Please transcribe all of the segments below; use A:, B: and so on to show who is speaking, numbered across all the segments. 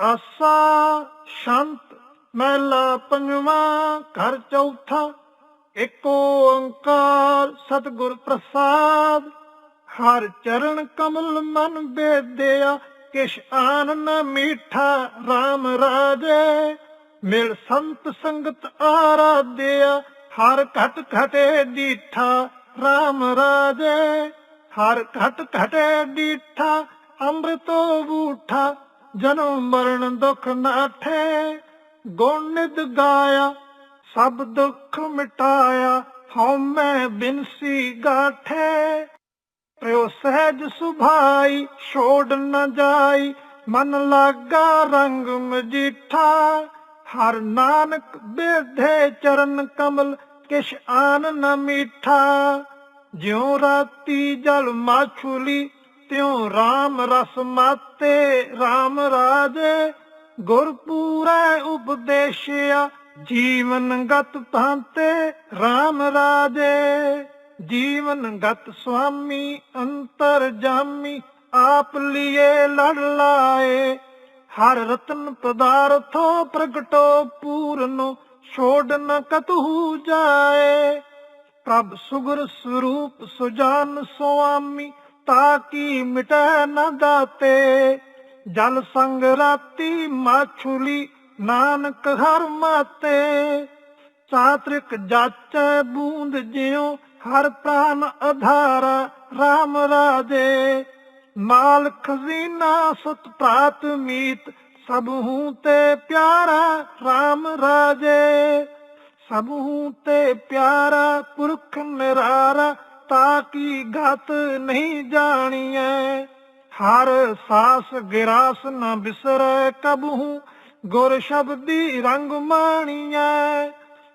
A: ਆਸਾ ਸ਼ੰਤ ਮਹਿਲਾ ਪੰਜਵਾਂ, ਘਰ ਚੌਥਾ, ਏਕ ਓੰਕਾਰ ਸਤਿਗੁਰ ਪ੍ਰਸਾਦ। ਹਰ ਚਰਨ ਕਮਲ ਮਨ ਬੇਦਿਆ ਕਿਛ ਆਨੰਦ ਮੀਠਾ RAM ਰਾਜੇ। ਮਿਲ ਸੰਤ ਸੰਗਤ ਆਰਾਧਿਆ, ਹਰ ਘਟ ਘਟੇ ਦੀਠਾ RAM ਰਾਜੇ। ਹਰ ਘਟ ਘਟੇ ਦੀਠਾ, ਅੰਮ੍ਰਿਤੋ ਬੂਠਾ ਜਨਮ ਮਰਨ ਦੁਖ ਨਾਠੇ ਗੁਣ ਨਿਦ ਗਾਇਆ, ਸਭ ਦੁੱਖ ਮਿਟਾਇਆ ਹਉ ਬਿਨਸੀ ਗਾਠੇ। ਪ੍ਰਯੋ ਸਹਿਜ ਸੁਭਾਈ, ਛੋੜ ਨ ਜਾਈ, ਮਨ ਲਾਗਾ ਰੰਗ ਮਜੀਠਾ। ਹਰ ਨਾਨਕ ਬੇਧੇ ਚਰਨ ਕਮਲ, ਕਿਛ ਆਨ ਨ ਮੀਠਾ। ਜਿਉ ਰਾਤੀ ਜਲ ਮਾਛੂਲੀ ਤਿਉ RAM ਰਸ ਮਾਤੇ RAM ਰਾਜੇ ਗੁਰ ਪੂਰੈ ਉਪਦੇਸ਼ਿਆ, ਜੀਵਨ ਗਤ ਭਾਂਤੇ RAM ਰਾਜੇ। ਜੀਵਨ ਗਤ ਸੁਆਮੀ, ਅੰਤਰ ਜਾਮੀ, ਆਪ ਲਿਏ ਲੜ ਲਾਏ। ਹਰ ਰਤਨ ਪਦਾਰਥੋ ਪ੍ਰਗਟੋ ਪੂਰਨੋ, ਛੋੜ ਨ ਕਤਹੂ ਜਾਏ। ਪ੍ਰਭ ਸੁਗਰ ਸਰੂਪ ਸੁਜਾਨ ਸੁਆਮੀ ਤਾਕੀ ਮਿਟੈ ਨ ਦਾਤੇ? ਜਲ ਸੰਗ ਰਾਤੀ ਮਾਛੁਲੀ ਨਾਨਕ ਹਰ ਮਾਤੇ। ਚਾਤ੍ਰਿਕ ਜਾਚੈ ਬੂੰਦ ਜਿਉ ਹਰ ਪ੍ਰਾਨ ਅਧਾਰਾ RAM ਰਾਜੇ। ਮਾਲ ਖਜ਼ੀਨਾ ਸਤ ਪ੍ਰਾਤ ਮੀਤ ਸਭ ਹੂੰ ਤੇ ਪਿਆਰਾ RAM ਰਾਜੇ। ਸਭ ਹੂੰ ਤੇ ਪਿਆਰਾ ਪੁਰਖ ਨਿਰਾਰਾ ਤਾਕੀ ਗਤ ਨਹੀਂ ਜਾਣੀਐ? ਹਰ ਸਾਸ ਗਿਰਾਸ ਨ ਬਿਸਰੈ ਕਬਹੂ ਗੁਰ ਸ਼ਬਦੀ ਰੰਗ ਮਾਣੀਐ?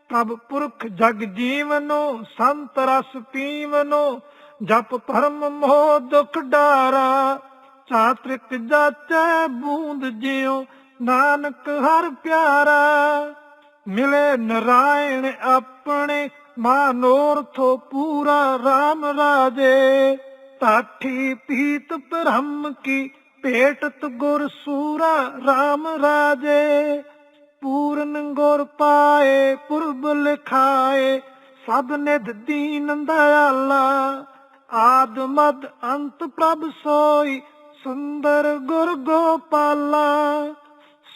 A: ਪ੍ਰਭ ਪੁਰਖ ਜਗ ਜੀਵਨੋ, ਸੰਤ ਰਸ ਪੀਵਨੋ, ਜਪ ਭਰਮ ਮੋਹ ਦੁਖ ਡਾਰਾ। ਚਾਤ੍ਰਿਕ ਜਾਚੈ ਬੂੰਦ ਜਿਉ, ਨਾਨਕ ਹਰ ਪਿਆਰਾ। ਮਿਲੇ ਨਰਾਇਣ ਆਪਣੇ ਮਾਨੋਰਥੋ ਪੂਰਾ RAM ਰਾਜੇ, ਤਾਠੀ ਪੀਤ ਬ੍ਰਹਮ ਕੀ ਭੇਟਤ ਗੁਰ ਸੂਰਾ RAM ਰਾਜੇ। ਪੂਰਨ ਗੁਰ ਪਾਏ, ਪੁਰਬ ਲਿਖਾਏ, ਸਭ ਨਿਧ ਦੀਨ ਦਇਆਲਾ। ਆਦ ਮਦ ਅੰਤ ਪ੍ਰਭ ਸੋਈ, ਸੁੰਦਰ ਗੁਰ ਗੋਪਾਲਾ।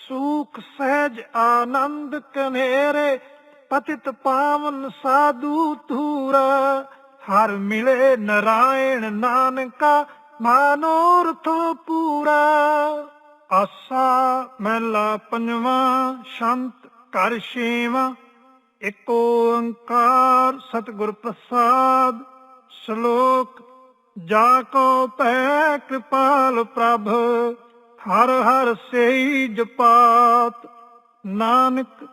A: ਸੂਖ ਸਹਿਜ ਆਨੰਦ ਕਨੇਰੇ ਪਤਿਤ ਪਾਵਨ ਸਾਧੂ ਧੂਰਾ, ਹਰ ਮਿਲੇ ਨਰਾਇਣ ਨਾਨਕਾ, ਮਾਨੋਰਥੋ ਪੂਰਾ। ਆਸਾ ਮਹਿਲਾ ਪੰਜਵਾਂ, ਸ਼ੰਤ ਕਰ ਛੇਵਾਂ, ਏਕ ਓੰਕਾਰ ਸਤਿਗੁਰ ਪ੍ਰਸਾਦ। ਸ਼ਲੋਕ, ਜਾ ਕੋ ਪੈ ਕਿਰਪਾਲ ਪ੍ਰਭ, ਹਰ ਹਰ ਸੇਈ ਜਪਾਤ। ਨਾਨਕ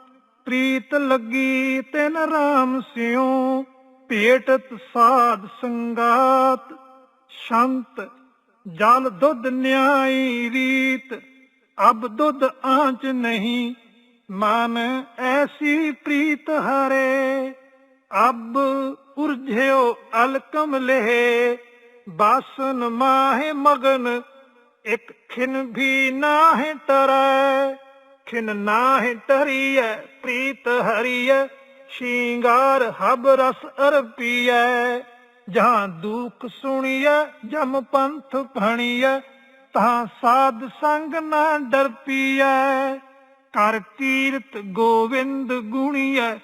A: ਪ੍ਰੀਤ ਲੱਗੀ ਤੈਨ ਰਾਮ ਸਿਉ, ਭੇਟਤ ਸਾਧ ਸੰਗਾਤ। ਸ਼ੰਤ, ਜਲ ਦੁੱਧ ਨਿਆਈ ਰੀਤ, ਅਬ ਦੁੱਧ ਆਂਚ ਨਹੀਂ, ਮਨ ਐਸੀ ਪ੍ਰੀਤ ਹਰੇ। ਅਬ ਉਰਝਿਓ ਅਲਕਮ ਲਹਿ, ਬਾਸਨ ਮਾਹਿ ਮਗਨ, ਇਕ ਖਿਨ ਵੀ ਨਾਹਿ ਟਰੈ। ਖਿਨ ਨਾਹਿ ਟਰੀਐ ਪ੍ਰੀਤ ਹਰੀਐ, ਸ਼ਿੰਗਾਰ ਹਬ ਰਸ ਅਰਪੀਐ। ਜਹਾਂ ਦੁਖ ਸੁਣੀਐ, ਜਮ ਪੰਥ ਭਣੀਐ ਤਾਂ ਸਾਧ ਸੰਗ ਨਾ ਡਰਪੀਐ। ਕਰ ਕੀਰਤ ਗੋਵਿੰਦ ਗੁਣੀਐ,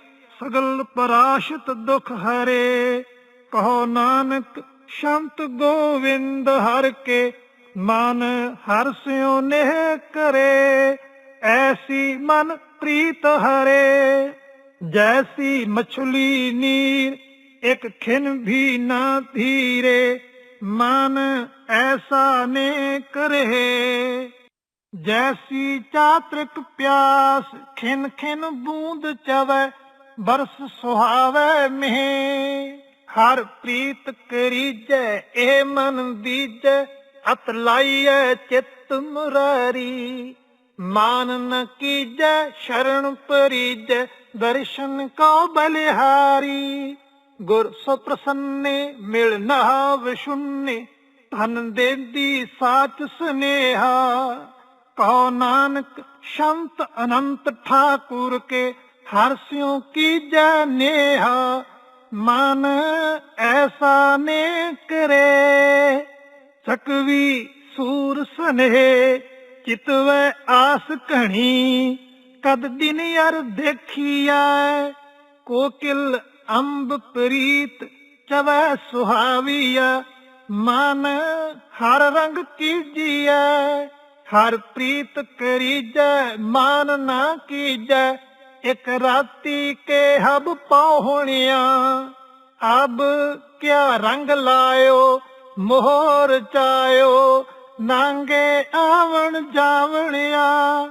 A: ਸਗਲ ਪਰਾਸ਼ਤ ਦੁਖ ਹਰੇ। ਕਹੋ ਨਾਨਕ, ਸ਼ੰਤ ਗੋਵਿੰਦ ਹਰ ਕੇ, ਮਨ ਹਰ ਸਿਉ ਨੇਹ ਕਰੇ। ਐਸੀ ਮਨ ਪ੍ਰੀਤ ਹਰੇ, ਜੈਸੀ ਮਛਲੀ ਨੀਰ, ਇੱਕ ਖਿਨ ਵੀ ਨਾ ਧੀਰੇ, ਮਨ ਐਸਾ ਨੇ ਕਰੇ ਜੈਸੀ ਚਾਤ੍ਰਿਕ ਪਿਆਸ, ਖਿਨ ਖਿਨ ਬੂੰਦ ਚਵੈ, ਬਰਸ ਸੁਹਾਵੇ ਮੇ ਹਰ ਪ੍ਰੀਤ ਕਰੀਜੈ, ਇਹ ਮਨ ਬੀਜੈ ਅਤ ਲਾਈਐ ਚਿਤ ਮੁਰਾਰੀ। ਮਾਨ ਨ ਕੀਜੈ, ਸ਼ਰਨ ਪਰੀਜੈ, ਦਰਸ਼ਨ ਕੋ ਬਲਿਹਾਰੀ। ਗੁਰ ਸੋ ਪ੍ਰਸੰਨੇ ਮਿਲ ਨਾ ਵਿਸ਼ੁੰਨੇ ਧਨ ਦੇਦੀ ਸਾਚ ਸਨੇਹਾ। ਕਹੋ ਨਾਨਕ, ਸ਼ੰਤ ਅਨੰਤ ਠਾਕੁਰ ਕੇ, ਹਰ ਸਿਉ ਕੀਜੈ ਨੇਹਾ। ਮਨ ਐਸਾ ਨੇ ਕਰੇ ਸਕਵੀ ਸੂਰ ਸਨੇਹ। ਚਿਤਵੈ ਆਸ ਘਣੀ, ਕਦ ਦਿਨ ਯਰ ਦੇਖੀਐ ਕੋਕਿਲ ਅੰਬ ਪ੍ਰੀਤ ਚਵੈ ਸੁਹਾਵੀਆ, ਮਨ ਹਰ ਰੰਗ ਕੀਜੀਐ। ਹਰ ਪ੍ਰੀਤ ਕਰੀਜੈ, ਮਾਨ ਨਾ ਕੀਜੈ। ਇਕ ਰਾਤੀ ਕੇ ਹਬ ਪਾਹੁਣਿਆ ਅਬ ਕਿਆ ਰੰਗ ਲਾਇਓ, ਮੋਹਰ ਚਾਇਓ। ਨਾਂਗੇ ਆਵਣ ਜਾਵਣਿਆ,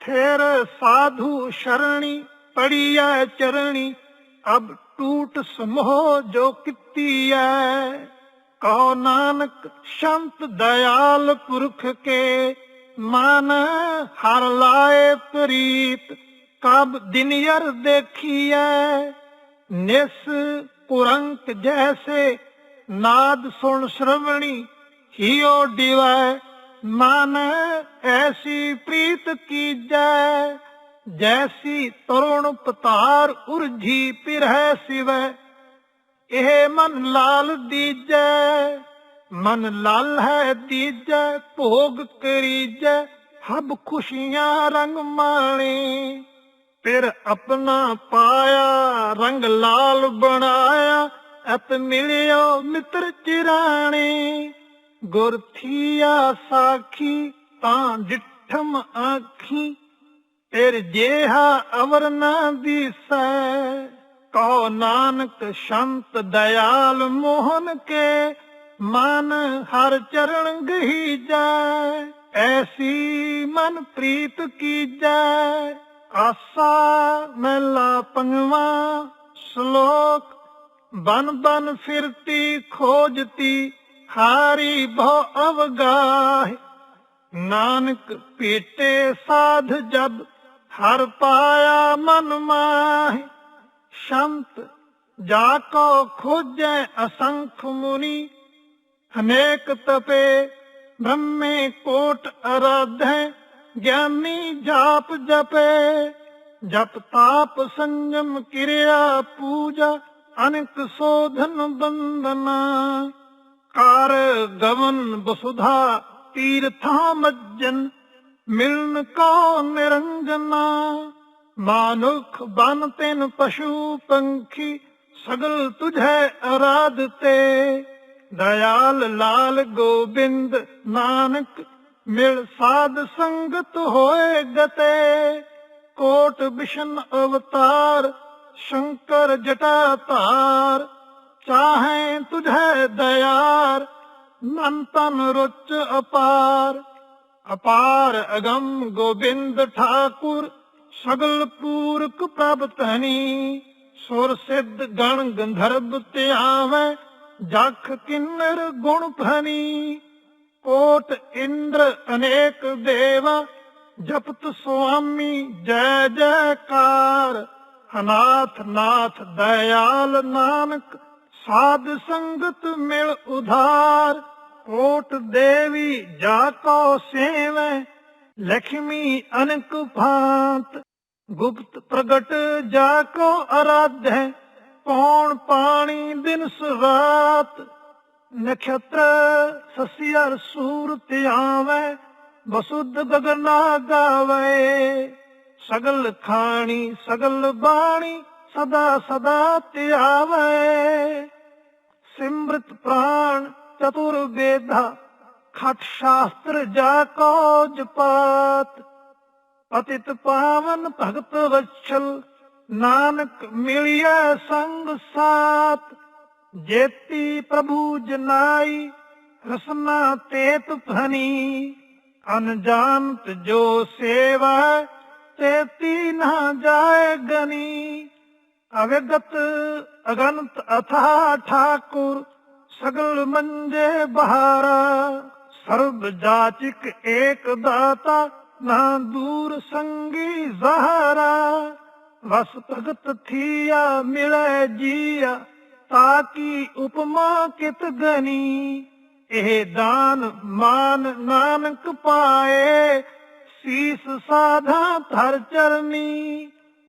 A: ਫਿਰ ਸਾਧੂ ਸ਼ਰਣੀ ਪੜੀਐ ਚਰਣੀ, ਅਬ ਟੂਟ ਸਮੋਹ ਜੋ ਕੀਤੀ ਐ ਕਹੋ ਨਾਨਕ ਸ਼ੰਤ ਦਇਆਲ ਪੁਰਖ ਕੇ, ਮਨ ਹਰ ਲਾਏ ਪ੍ਰੀਤ, ਕਬ ਦਿਨ ਯਰ ਦੇਖੀਐ। ਨਿਸ ਕੁਰੰਕ ਜੈਸੇ ਨਾਦ ਸੁਣ ਸ਼ਰਵਣੀ ਹਿਓ ਦਿਵੈ ਮਨ ਐਸੀ ਪ੍ਰੀਤ ਕੀਜੈ, ਜੈਸੀ ਤਰੁਣ ਪਤਾਰ ਉਰਝੀ ਪਿਰਹਿ ਸਿਵੈ। ਇਹ ਮਨ ਲਾਲ ਦੀਜੈ, ਮਨ ਲਾਲ ਹੈ ਦੀਜੈ, ਭੋਗ ਕਰੀਜੈ, ਹਬ ਖੁਸ਼ੀਆਂ ਰੰਗ ਮਾਣੇ। ਫਿਰ ਆਪਣਾ ਪਾਇਆ ਰੰਗ ਲਾਲ ਬਣਾਇਆ ਅਤ ਮਿਲਿਓ ਮਿੱਤਰ ਚਿਰਾਣੇ। ਗੁਰ ਥੀਆ ਸਾਖੀ ਤਾਂ ਡਿਠਮ ਆਖੀ ਤੇਰ ਜੇਹਾ ਅਵਰ ਨਾ ਦੀਸੈ। ਕਹੋ ਨਾਨਕ ਸ਼ੰਤ ਦਇਆਲ ਮੋਹਨ ਕੇ, ਮਨ ਹਰ ਚਰਨ ਗਹੀਜੈ ਐਸੀ ਮਨ ਪ੍ਰੀਤ ਕੀਜੈ ਆਸਾ ਮਹਿਲਾ ਪੰਗਵਾ ਸ਼ਲੋਕ, ਬਨ ਬਨ ਫਿਰਤੀ ਖੋਜਤੀ ਹਾਰੀ ਬਹੁ ਅਵਗਾਹ। ਨਾਨਕ ਪੀਟੇ ਸਾਧ ਜਬ, ਹਰ ਪਾਇਆ ਮਨ ਮਾਹਿ। ਸ਼ੰਤ ਜਾ ਕੋ ਖੋਜੈ ਅਸੰਖ ਮੁਨੀ ਅਨੇਕ ਤਪੇ ਬ੍ਰਹਮੇ ਕੋਟ ਅਰਾਧੈ, ਗਿਆਨੀ ਜਾਪ ਜਪੇ। ਜਪ ਤਾਪ ਸੰਜਮ ਕਿਰਿਆ ਪੂਜਾ, ਅਨਕ ਸੋਧਨ ਬੰਦਨਾ ਕਾਰ ਗਵਨ ਬਸੁਧਾ ਤੀਰਥਾਂ ਮੱਜਨ, ਮਿਲਨ ਕੋ ਨਿਰੰਜਨਾ। ਮਾਨੁਖ ਬਨ ਤਿਨ ਪਸ਼ੂ ਪੰਖੀ, ਸਗਲ ਤੁਝੈ ਅਰਾਧ ਤੇ। ਦਇਆਲ ਲਾਲ ਗੋਬਿੰਦ ਨਾਨਕ, ਮਿਲ ਸਾਧ ਸੰਗਤ ਹੋਏ ਗਤੇ। ਕੋਟ ਬਿਸ਼ਨ ਅਵਤਾਰ, ਸ਼ੰਕਰ ਜਟਾ ਧਾਰ ਚਾਹੇ ਤੁਝੈ ਦਇਆਰ, ਮਨ ਤਨ ਰੁਚ ਅਪਾਰ। ਅਪਾਰ ਅਗੰਮ ਗੋਬਿੰਦ ਠਾਕੁਰ, ਸਗਲ ਪੂਰਕ ਪ੍ਰਭ ਧਨੀ। ਸੁਰ ਸਿੱਧ ਗਣ ਗੰਧਰਵ ਧਿਆਵੈ, ਜਖ ਕਿੰਨਰ ਗੁਣ ਭਨੀ ਕੋਟ ਇੰਦਰ ਅਨੇਕ ਦੇਵਾ, ਜਪਤ ਸੁਆਮੀ ਜੈ ਜੈਕਾਰ। ਅਨਾਥ ਨਾਥ ਦਇਆਲ ਨਾਨਕ ਸਾਧ ਸੰਗਤ ਮਿਲ ਉਧਾਰ ਕੋਟ ਦੇਵੀ ਜਾ ਕੋ ਸੇਵੈ ਲక్ష్ਮੀ ਅਨਕ ਭਾਂਤ, ਗੁਪਤ ਪ੍ਰਗਟ ਜਾ ਕੋ ਅਰਾਧੈ ਪੌਣ ਪਾਣੀ ਦਿਨ ਸਰਾਤ ਨਖਤਰ ਸਸਿਆਰ ਸੂਰਤ ਆਵੈ ਬਸੁੱਧ ਗਗਨਾ ਗਾਵੇ। ਸਗਲ ਖਾਣੀ, ਸਗਲ ਬਾਣੀ, ਸਦਾ ਸਦਾ ਧਿਆਵੇ। ਸਿਮਰਤ ਪ੍ਰਾਣ ਚਤੁਰ ਵੇਦਾ ਖਟ ਸ਼ਾਸਤਰ ਜਾ ਕੋ ਜਪਾਤ ਪਤਿਤ ਪਾਵਨ ਭਗਤ ਵਛਲ, ਨਾਨਕ ਮਿਲਿਆ ਸੰਗ ਸਾਤ। ਜੇਤੀ ਪ੍ਰਭੂ ਜਨਾਈ, ਰਸਨਾ ਤੇਤ ਭਨੀ ਅਨਜਾਨਤ ਜੋ ਸੇਵਾ ਤੇਤੀ ਨਾ ਜਾਏ ਗਨੀ। ਅਵਗਤ ਅਗੰਤ ਅਥਾ ਠਾਕੁਰ ਸਗਲ ਮੰਜੇ ਬਹਾਰਾ, ਸਰਬ ਜਾਚਿਕ ਏਕ ਦਾਤਾ, ਨਾ ਦੂਰ ਸੰਗੀ ਜ਼ਹਰਾ। ਵਸ ਭਗਤ ਥੀਆ, ਮਿਲੇ ਜੀਆ ਤਾਕੀ ਉਪਮਾ ਕਿਤ ਗਨੀ? ਇਹ ਦਾਨ ਮਾਨ ਨਾਨਕ ਪਾਏ, ਸੀਸ ਸਾਧਾ ਧਰ ਚਰਨੀ।